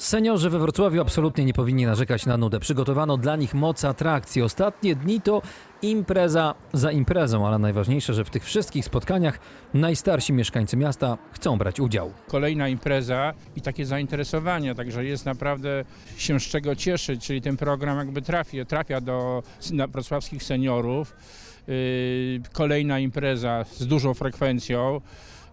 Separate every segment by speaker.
Speaker 1: Seniorzy we Wrocławiu absolutnie nie powinni narzekać na nudę. Przygotowano dla nich moc atrakcji. Ostatnie dni to impreza za imprezą, ale najważniejsze, że w tych wszystkich spotkaniach najstarsi mieszkańcy miasta chcą brać udział.
Speaker 2: kolejna impreza i takie zainteresowanie, także jest naprawdę się z czego cieszyć, czyli ten program jakby trafia, trafia do wrocławskich seniorów. Yy, Kolejna impreza z dużą frekwencją.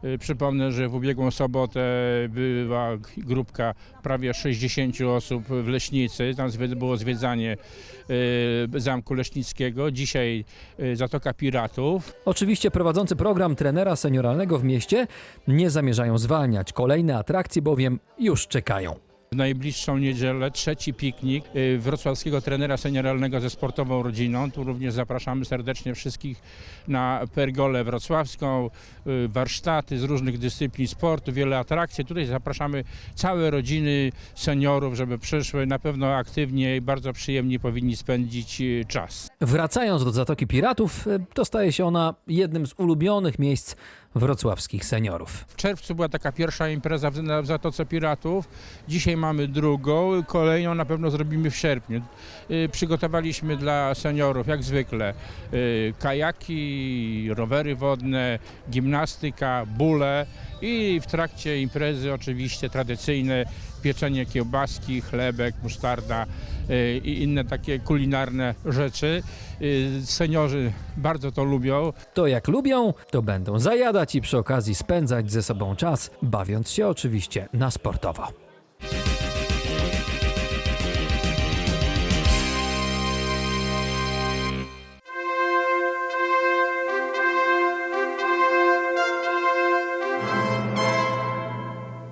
Speaker 2: Yy, Przypomnę, że w ubiegłą sobotę była grupka prawie 60 osób w Leśnicy. Tam było zwiedzanie yy, Zamku Leśnickiego. Dzisiaj yy, Zatoka Piratów.
Speaker 1: Oczywiście prowadzący program trenera senioralnego w mieście nie zamierzają zwalniać. Kolejne atrakcje bowiem już czekają.
Speaker 2: W najbliższą niedzielę trzeci piknik y, wrocławskiego trenera senioralnego ze sportową rodziną. Tu również zapraszamy serdecznie wszystkich na pergolę wrocławską, y, warsztaty z różnych dyscyplin sportu, wiele atrakcji. Tutaj zapraszamy całe rodziny seniorów, żeby przyszły. Na pewno aktywnie i bardzo przyjemnie powinni spędzić y, czas.
Speaker 1: Wracając do Zatoki Piratów, to staje się ona jednym z ulubionych miejsc wrocławskich seniorów.
Speaker 2: W czerwcu była taka pierwsza impreza w, na, w Zatoce Piratów. Dzisiaj mamy drugą, kolejną na pewno zrobimy w sierpniu. Y, przygotowaliśmy dla seniorów, jak zwykle, y, kajaki, rowery wodne, gimnastyka, bóle i w trakcie imprezy oczywiście tradycyjne pieczenie kiełbaski, chlebek, musztarda y, i inne takie kulinarne rzeczy. Y, seniorzy bardzo to lubią.
Speaker 1: To jak lubią, to będą zajadać i przy okazji spędzać ze sobą czas, bawiąc się oczywiście na sportowo.